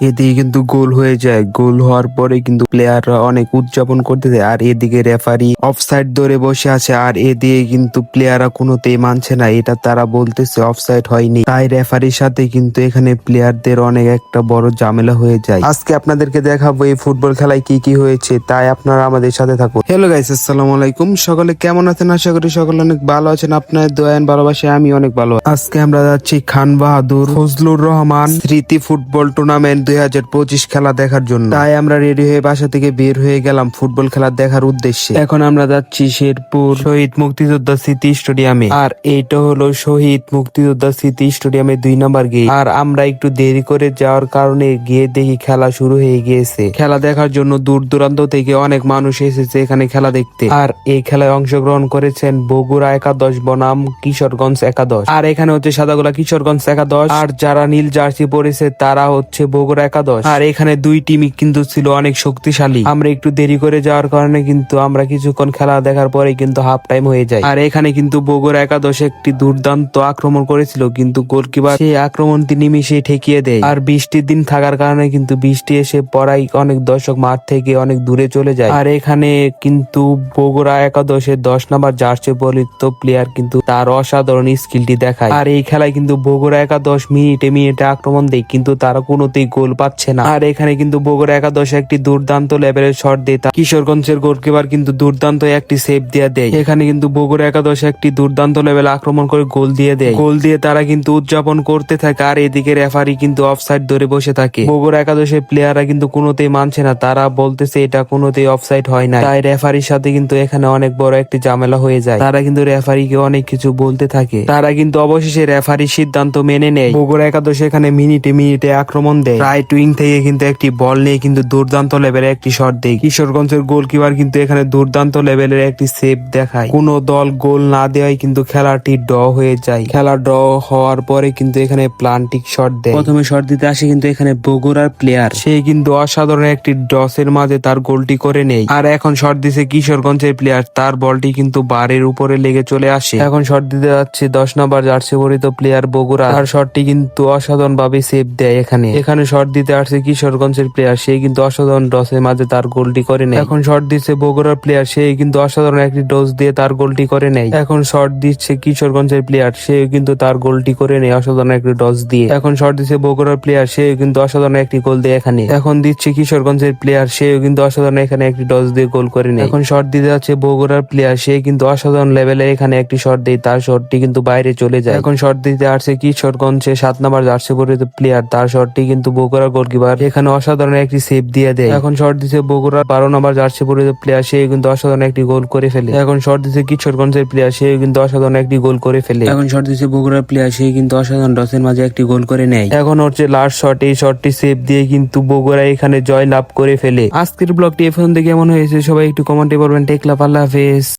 এদিকে কিন্তু গোল হয়ে যায়। গোল হওয়ার পরে কিন্তু প্লেয়াররা অনেক উদযাপন করতেছে। আর এদিকে রেফারি অফসাইড ধরে বসে আছে। আর এদিকে কিন্তু প্লেয়াররা কোনোতেই মানছে না। এটা তারা বলতেছে অফসাইড হয়নি। তাই রেফারির সাথে কিন্তু এখানে প্লেয়ারদের অনেক একটা বড় ঝামেলা হয়ে যায়। আজকে আপনাদেরকে দেখাবো এই ফুটবল খেলায় কি কি হয়েছে। তাই আপনারা আমাদের সাথে থাকুন। হ্যালো গাইস আসসালামু আলাইকুম। সকলে কেমন আছেন? আশা করি সকলে অনেক ভালো আছেন। আপনাদের দয়ান ভালোবাসে আমি অনেক ভালো আজকে আমরা যাচ্ছি খান বাহাদুর ফজলুর রহমান স্মৃতি ফুটবল টুর্নামেন্ট দুই হাজার পঁচিশ খেলা দেখার জন্য। তাই আমরা রেডি হয়ে বাসা থেকে বের হয়ে গেলাম ফুটবল খেলা দেখার উদ্দেশ্যে। এখন আমরা যাচ্ছি শেরপুর শহীদ মুক্তিযোদ্ধা স্মৃতি স্টেডিয়ামে। আর এইটা হলো শহীদ মুক্তিযোদ্ধা স্মৃতি স্টেডিয়ামে দুই নম্বর গেট। আর আমরা একটু দেরি করে যাওয়ার কারণে গিয়ে দেখি খেলা শুরু হয়ে গিয়েছে। খেলা দেখার জন্য দূর দূরান্ত থেকে অনেক মানুষ এসেছে এখানে খেলা দেখতে। আর এই খেলায় অংশগ্রহণ করেছেন বগুড়া একাদশ, বনাম, কিশোরগঞ্জ একাদশ। আর এখানে হচ্ছে সাদাগোলা কিশোরগঞ্জ একাদশ। আর যারা নীল জার্সি পরেছে তারা হচ্ছে বগুড়া একাদশ। আর এখানে দুই টিমই কিন্তু ছিল অনেক শক্তিশালী। আমরা একটু দেরি করে যাওয়ার কারণে কিন্তু আমরা কিছুক্ষণ খেলা দেখার পরে কিন্তু হাফ টাইম হয়ে যায়। আর এখানে কিন্তু বগুড়া একাদশ একটি দুর্দান্ত আক্রমণ করেছিল, কিন্তু গোলকিপার সেই আক্রমণটি নিমিশে ঠেকিয়ে দেয়। আর বৃষ্টির দিন থাকার কারণে কিন্তু বৃষ্টি এসে পড়াই অনেক দর্শক মাঠ থেকে অনেক দূরে চলে যায়। আর এখানে কিন্তু বগুড়া একাদশের দশ নাম্বার জার্সি পরিত প্লেয়ার কিন্তু তার অসাধারণ স্কিলটি দেখায়। আর এই খেলায় কিন্তু বগুড়া একাদশ মিনিটে মিনিটে আক্রমণ দেয়, কিন্তু তারা কোনোতেই গোল পাচ্ছে না। আর এখানে কিন্তু বগুড়া একাদশ একটি দুর্দান্ত লেভেলের শট দেয় তা কিশোরগঞ্জের গোলকিপার কিন্তু দুর্দান্ত একটি সেভ দিয়ে দেয়। এখানে কিন্তু বগুড়া একাদশ একটি দুর্দান্ত লেভেল আক্রমণ করে গোল দিয়ে দেয়। গোল দিয়ে তারা কিন্তু উদযাপন করতে থাকে আর এদিকে রেফারি কিন্তু অফসাইড ধরে বসে থাকে। বগুড়া একাদশের প্লেয়াররা কিন্তু কোনোতেই মানছে না, তারা বলতেছে এটা কোনোতেই অফসাইড হয় না তাই রেফারির সাথে কিন্তু এখানে অনেক বড় একটি ঝামেলা হয়ে যায়। তারা কিন্তু রেফারিকে অনেক কিছু বলতে থাকে। তারা কিন্তু অবশেষে রেফারির সিদ্ধান্ত মেনে নেয়। বগুড়া একাদশ এখানে মিনিটে মিনিটে আক্রমণ দেয়। রাইট উইং থেকে কিন্তু একটি বল নিয়ে কিন্তু দুর্দান্ত লেভেলের একটি শট দেয় কিশোরগঞ্জের গোলকিপার কিন্তু এখানে দুর্দান্ত লেভেলের একটি সেভ দেখায়। কোনো দল গোল না দেওয়ায় কিন্তু খেলাটি ড হয়ে যায়। খেলা ড্র হওয়ার পরে কিন্তু এখানে প্লান্টিক শট দেয়। প্রথমে শট দিতে আসে কিন্তু এখানে বগুড়ার প্লেয়ার সে কিন্তু অসাধারণ একটি ডসের মাঝে তার গোলটি করে নেই আর এখন শট দিছে কিশোরগঞ্জের প্লেয়ার তার বলটি কিন্তু বারের উপরে লেগে চলে আসে। এখন শট দিতে যাচ্ছে দশ নম্বর জার্সি পরিত প্লেয়ার বগুড়া। তার শটটি কিন্তু অসাধারণ ভাবে সেভ দেয় এখানে। এখানে শট দিতে আসছে কিশোরগঞ্জের প্লেয়ার সে কিন্তু অসাধারণ ডসের মাঝে তার গোলটি করে নেয়। এখন শট দিচ্ছে বগুড়ার প্লেয়ার সে কিন্তু অসাধারণ একটি ডোজ দিয়ে তার গোলটি করে নেয়। এখন শট দিচ্ছে কিশোরগঞ্জের প্লেয়ার সে কিন্তু তার গোলটি করে নেয়, অসাধারণ একটি ডস দিয়ে। এখন শট দিচ্ছে বগুড়ার প্লেয়ার সে কিন্তু অসাধারণ একটি গোল দিয়ে এখানে। এখন দিচ্ছে কিশোরগঞ্জের প্লেয়ার সে কিন্তু অসাধারণ এখানে একটি ডস দিয়ে গোল করে নেয়। এখন শট দিতে যাচ্ছে বগুড়ার প্লেয়ার সে কিন্তু অসাধারণ লেভেলে এখানে একটি শট দেয়, তার শটটি কিন্তু বাইরে চলে যায়। এখন শট দিতে আসছে কিশোরগঞ্জে সাত নাম্বার জার্সি পরিহিত প্লেয়ার তার শটটি কিন্তু বগুড়া গোলকিপার। এখানে অসাধারণ একটি সেভ দিয়ে দেয়। এখন শট দিচ্ছে বগুড়ার বারো নাম্বার জার্সি পরিহিত প্লেয়ার সে কিন্তু অসাধারণ একটি গোল করে ফেলে। এখন শট দিচ্ছে কিশোরগঞ্জের প্লেয়ার সে কিন্তু অসাধারণ একটি গোল করে ফেলে। এখন শট দিচ্ছে বগুড়ার প্লেয়ার সে কিন্তু অসাধারণ ডসের মাঝে একটি গোল করে নেয়। এখন হচ্ছে লাস্ট শট এই শটটি সেভ দিয়ে কিন্তু বগুড়া এখানে জয় লাভ করে ফেলে। আজকের ব্লগটি এখন থেকে কেমন হয়েছে, সবাই একটু কমেন্টে বলবেন। টেকলা পাল্লা হাফেজ।